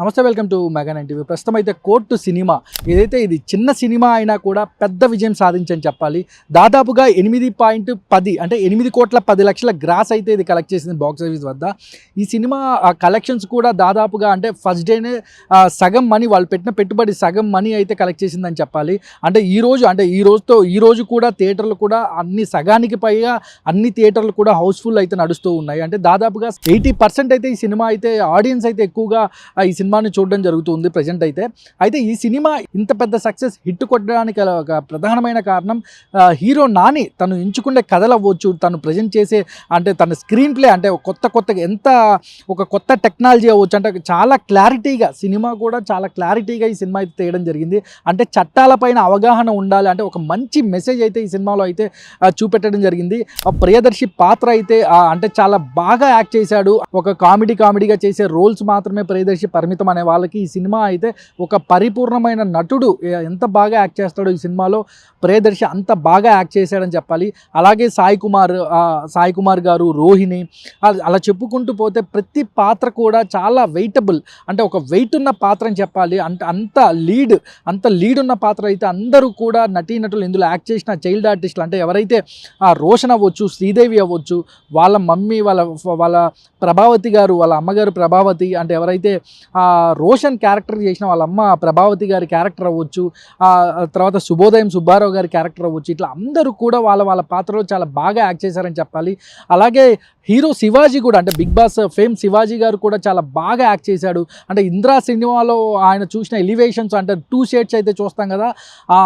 నమస్తే welcome to mega TV. ప్రస్తుతం అయితే కోర్టు సినిమా. ఏదైతే ఇది చిన్న సినిమా అయినా కూడా పెద్ద విజయం సాధించని చెప్పాలి. దాదాపుగా ఎనిమిది పాయింట్ పది అంటే ఎనిమిది కోట్ల పది లక్షల గ్రాస్ అయితే ఇది కలెక్ట్ చేసింది బాక్స్ ఆఫీస్ వద్ద. ఈ సినిమా కలెక్షన్స్ కూడా దాదాపుగా అంటే ఫస్ట్ డేనే సగం మనీ వాళ్ళు పెట్టిన పెట్టుబడి సగం మనీ అయితే కలెక్ట్ చేసిందని చెప్పాలి. అంటే ఈ రోజు అంటే ఈ రోజుతో ఈ రోజు కూడా థియేటర్లు కూడా అన్ని సగానికి పైగా అన్ని థియేటర్లు కూడా హౌస్ఫుల్ అయితే నడుస్తూ ఉన్నాయి. అంటే దాదాపుగా ఎయిటీ పర్సెంట్ అయితే ఈ సినిమా అయితే ఆడియన్స్ అయితే ఎక్కువగా ఈ సినిమాని చూడడం జరుగుతుంది ప్రజెంట్ అయితే. అయితే ఈ సినిమా ఇంత పెద్ద సక్సెస్ హిట్ కొట్టడానికి ఒక ప్రధానమైన కారణం హీరో నాని తను ఎంచుకునే కథలు అవ్వచ్చు తను ప్రజెంట్ చేసే అంటే తన స్క్రీన్ ప్లే అంటే కొత్త కొత్తగా ఎంత ఒక కొత్త టెక్నాలజీ అవ్వచ్చు అంటే చాలా క్లారిటీగా సినిమా కూడా చాలా క్లారిటీగా ఈ సినిమా అయితే తీయడం జరిగింది. అంటే చట్టాలపైన అవగాహన ఉండాలి అంటే ఒక మంచి మెసేజ్ అయితే ఈ సినిమాలో అయితే చూపెట్టడం జరిగింది. ఆ ప్రియదర్శి పాత్ర అయితే అంటే చాలా బాగా యాక్ట్ చేశాడు. ఒక కామెడీ కామెడీగా చేసే రోల్స్ మాత్రమే ప్రియదర్శి పరిమితం అనే వాళ్ళకి ఈ సినిమా అయితే ఒక పరిపూర్ణమైన నటుడు ఎంత బాగా యాక్ట్ చేస్తాడో ఈ సినిమాలో ప్రియదర్శి అంత బాగా యాక్ట్ చేశాడని చెప్పాలి. అలాగే సాయి కుమార్ సాయి కుమార్ గారు రోహిణి అలా- అలా చెప్పుకుంటూ పోతే ప్రతి పాత్ర కూడా చాలా వెయిటబుల్. అంటే ఒక వెయిట్ ఉన్న పాత్ర అని చెప్పాలి. అంటే అంత లీడ్ అంత లీడ్ ఉన్న పాత్ర అయితే అందరూ కూడా నటీనటులు ఇందులో యాక్ట్ చేసిన చైల్డ్ ఆర్టిస్టులు అంటే ఎవరైతే ఆ రోషన్ అవ్వచ్చు శ్రీదేవి అవ్వచ్చు వాళ్ళ మమ్మీ వాళ్ళ వాళ్ళ ప్రభావతి గారు వాళ్ళ అమ్మగారు ప్రభావతి అంటే ఎవరైతే ఆ రోషన్ క్యారెక్టర్ చేసిన వాళ్ళ అమ్మ ప్రభావతి గారి క్యారెక్టర్ అవ్వచ్చు తర్వాత శుభోదయం సుబ్బారావు గారి క్యారెక్టర్ అవ్వచ్చు ఇట్లా అందరూ కూడా వాళ్ళ వాళ్ళ పాత్రలో చాలా బాగా యాక్ట్ చేశారని చెప్పాలి. అలాగే హీరో శివాజీ కూడా అంటే బిగ్ బాస్ ఫేమ్ శివాజీ గారు కూడా చాలా బాగా యాక్ట్ చేశాడు. అంటే ఇంద్రా సినిమాలో ఆయన చూసిన ఎలివేషన్స్ అంటే టూ షేడ్స్ అయితే చూస్తాం కదా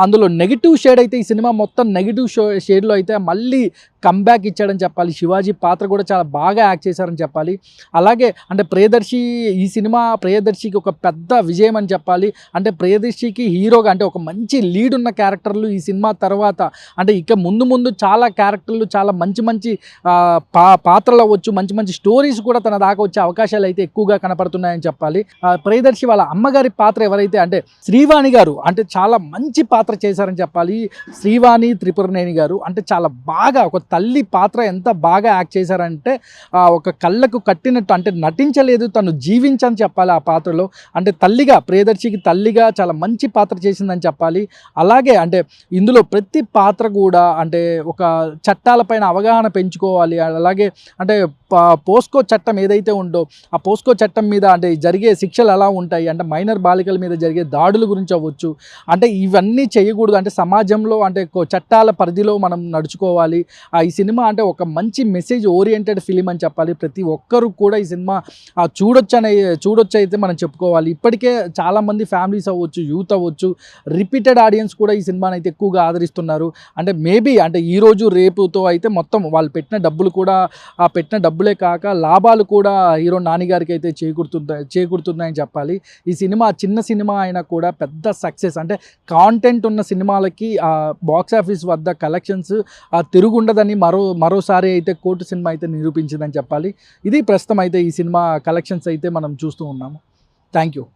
అందులో నెగిటివ్ షేడ్ అయితే ఈ సినిమా మొత్తం నెగిటివ్ షో షేడ్లో అయితే మళ్ళీ కంబ్యాక్ ఇచ్చాడని చెప్పాలి. శివాజీ పాత్ర కూడా చాలా బాగా యాక్ట్ చేశారని చెప్పాలి. అలాగే అంటే ప్రియదర్శి ఈ సినిమా ప్రియదర్శికి ఒక పెద్ద విజయం అని చెప్పాలి. అంటే ప్రియదర్శికి హీరోగా అంటే ఒక మంచి లీడ్ ఉన్న క్యారెక్టర్లు ఈ సినిమా తర్వాత అంటే ఇక ముందు ముందు చాలా క్యారెక్టర్లు చాలా మంచి మంచి పా పాత్ర పాత్రలు అవ్వచ్చు మంచి మంచి స్టోరీస్ కూడా తన దాకా వచ్చే అవకాశాలు అయితే ఎక్కువగా కనపడుతున్నాయని చెప్పాలి. ప్రియదర్శి వాళ్ళ అమ్మగారి పాత్ర ఎవరైతే అంటే శ్రీవాణి గారు అంటే చాలా మంచి పాత్ర చేశారని చెప్పాలి. శ్రీవాణి త్రిపురనేని గారు అంటే చాలా బాగా ఒక తల్లి పాత్ర ఎంత బాగా యాక్ట్ చేశారంటే ఒక కళ్ళకు కట్టినట్టు అంటే నటించలేదు తను జీవించని చెప్పాలి ఆ పాత్రలో. అంటే తల్లిగా ప్రియదర్శికి తల్లిగా చాలా మంచి పాత్ర చేసిందని చెప్పాలి. అలాగే అంటే ఇందులో ప్రతి పాత్ర కూడా అంటే ఒక చట్టాలపైన అవగాహన పెంచుకోవాలి. అలాగే అంటే పోస్కో చట్టం ఏదైతే ఉందో ఆ పోస్కో చట్టం మీద అంటే జరిగే శిక్షలు ఎలా ఉంటాయి? అంటే మైనర్ బాలికల మీద జరిగే దాడుల గురించి అవ్వచ్చు. అంటే ఇవన్నీ చేయకూడదు. అంటే సమాజంలో అంటే చట్టాల పరిధిలో మనం నడుచుకోవాలి. ఆ ఈ సినిమా అంటే ఒక మంచి మెసేజ్ ఓరియంటెడ్ ఫిలిం అని చెప్పాలి. ప్రతి ఒక్కరు కూడా ఈ సినిమా చూడొచ్చు అనే చూడొచ్చు అయితే మనం చెప్పుకోవాలి. ఇప్పటికే చాలామంది ఫ్యామిలీస్ అవ్వచ్చు యూత్ అవ్వచ్చు రిపీటెడ్ ఆడియన్స్ కూడా ఈ సినిమాని అయితే ఎక్కువగా ఆదరిస్తున్నారు. అంటే మేబీ అంటే ఈరోజు రేపుతో అయితే మొత్తం వాళ్ళు పెట్టిన డబ్బులు కూడా పెట్టిన డబ్బులే కాక లాభాలు కూడా హీరో నానిగారికి అయితే చేకూరుతున్నాయి చేకూరుతున్నాయని చెప్పాలి. ఈ సినిమా చిన్న సినిమా అయినా కూడా పెద్ద సక్సెస్ అంటే కాంటెంట్ ఉన్న సినిమాలకి ఆ బాక్స్ ఆఫీస్ వద్ద కలెక్షన్స్ తిరుగుండదని మరో మరోసారి అయితే కోర్టు సినిమా అయితే నిరూపించిందని చెప్పాలి. ఇది ప్రస్తుతం అయితే ఈ సినిమా కలెక్షన్స్ అయితే మనం చూస్తూ ఉన్నాము. Thank you